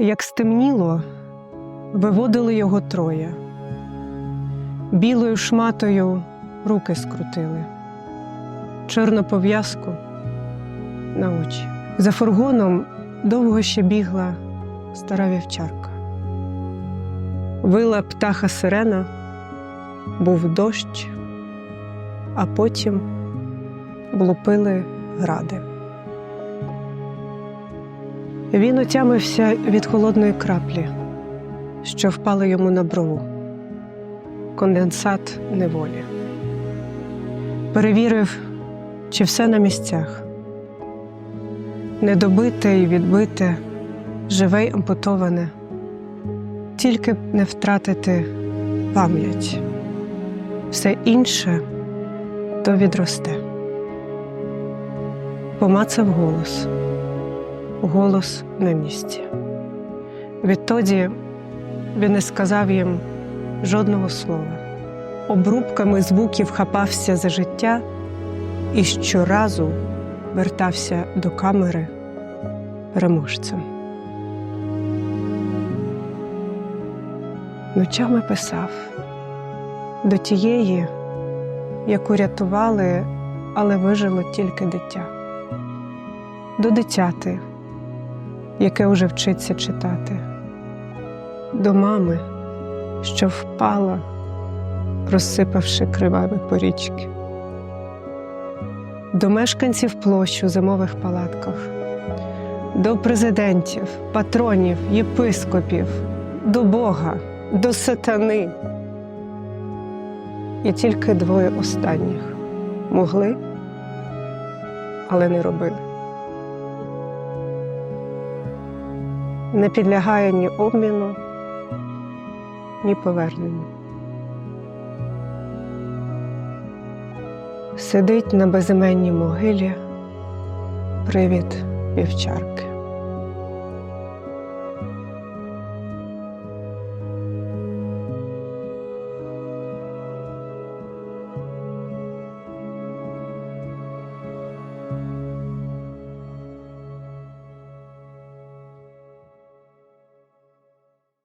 Як стемніло, виводили його троє. Білою шматою руки скрутили, чорну пов'язку на очі. За фургоном довго ще бігла стара вівчарка. Вила птаха сирена, був дощ, а потім влупили гради. Він отямився від холодної краплі, що впала йому на брову. Конденсат неволі. Перевірив, чи все на місцях. Недобите і відбите, живе й ампутоване, тільки б не втратити пам'ять. Все інше то відросте. Помацав голос голос на місці. Відтоді він не сказав їм жодного слова. Обрубками звуків хапався за життя і щоразу вертався до камери переможцем. Ночами писав до тієї, яку рятували, але вижило тільки дитя, до дитяти, яке уже вчиться читати, до мами, що впала, розсипавши криваві порічки, до мешканців площ у зимових палатках, до президентів, патронів, єпископів, до Бога, до сатани. І тільки двоє останніх. Могли, але не робили. Не підлягає ні обміну, ні поверненню. Сидить на безіменній могилі привід вівчарки.